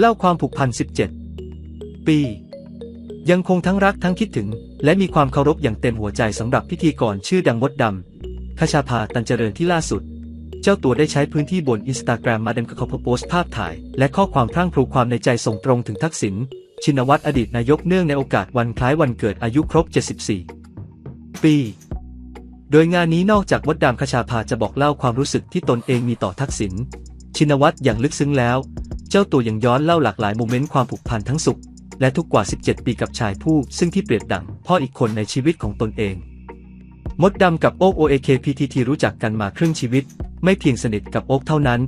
เล่าความผูกพัน 17 ปี ยังคงทั้งรักทั้งคิดถึง และมีความเคารพอย่างเต็มหัวใจสำหรับพิธีกรชื่อดังมดดำคชาภาตันเจริญที่ล่าสุด เจ้าตัวได้ใช้พื้นที่บนอินสตาแกรมมาเดมกับเขาโพสต์ภาพถ่าย และข้อความพรั่งพรูความในใจส่งตรงถึงทักษิณชินวัตรอดีตนายกเนื่องในโอกาสวันคล้ายวันเกิดอายุครบ 74 ปี โดยงานนี้นอกจากมดดำคชาภาจะบอกเล่าความรู้สึกที่ตนเองมีต่อทักษิณชินวัตรอย่างลึกซึ้งแล้ว เจ้าตัวยังย้อนเล่าหลากหลายโมเมนต์ความผูกพันทั้งสุข และทุกข์กว่า 17 ปีกับชายผู้ ซึ่งที่เปรียบดังพ่ออีกคนในชีวิตของตนเอง มดดำกับโอ๊ก OAKPTT รู้จักกันมาครึ่งชีวิต ไม่เพียงสนิทกับโอ๊กเท่านั้น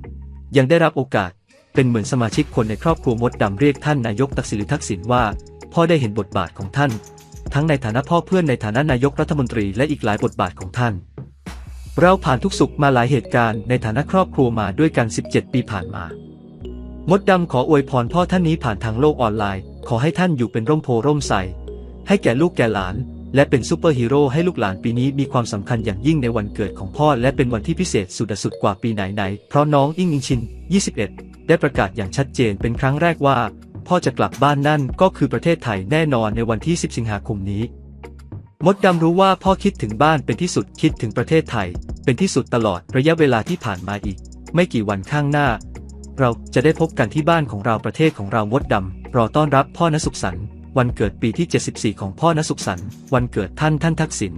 ยังได้รับโอกาส เป็นเหมือนสมาชิกคนในครอบครัวมดดำเรียกท่านนายกตักษิณหรือทักษิณว่า พ่อได้เห็นบทบาทของท่าน ทั้งในฐานะพ่อเพื่อนในฐานะนายกรัฐมนตรีและอีกหลายบทบาทของท่านเราผ่านทุกสุขมาหลายเหตุการณ์ในฐานะครอบครัวมาด้วยกัน 17 ปีผ่านมา มดดำขออวยพรพ่อท่านนี้ผ่านทางโลกออนไลน์ ขอให้ท่านอยู่เป็นร่มโพร่มใส ให้แก่ลูกแก่หลาน และเป็นซูเปอร์ฮีโร่ให้ลูกหลานปีนี้มีความสำคัญอย่างยิ่งในวันเกิดของพ่อและเป็นวันที่พิเศษสุดสุดกว่าปีไหนๆ เพราะน้องอิงอิงชิน 21 ได้ประกาศอย่างชัดเจนเป็นครั้งแรกว่า พ่อจะกลับบ้านนั่นก็คือประเทศไทยแน่นอนในวันที่ 10 สิงหาคมนี้ มดดำรู้ว่าพ่อคิดถึงบ้านเป็นที่สุดคิดถึงประเทศไทย เป็นที่สุดตลอดระยะเวลาที่ผ่านมาอีก ไม่กี่วันข้างหน้า เราจะได้พบกันที่บ้านของเราประเทศของเรามดดำรอต้อนรับพ่อนสุขสันต์วันเกิดปีที่ 74 ของพ่อนสุขสันต์วันเกิดท่านท่านทักษิณ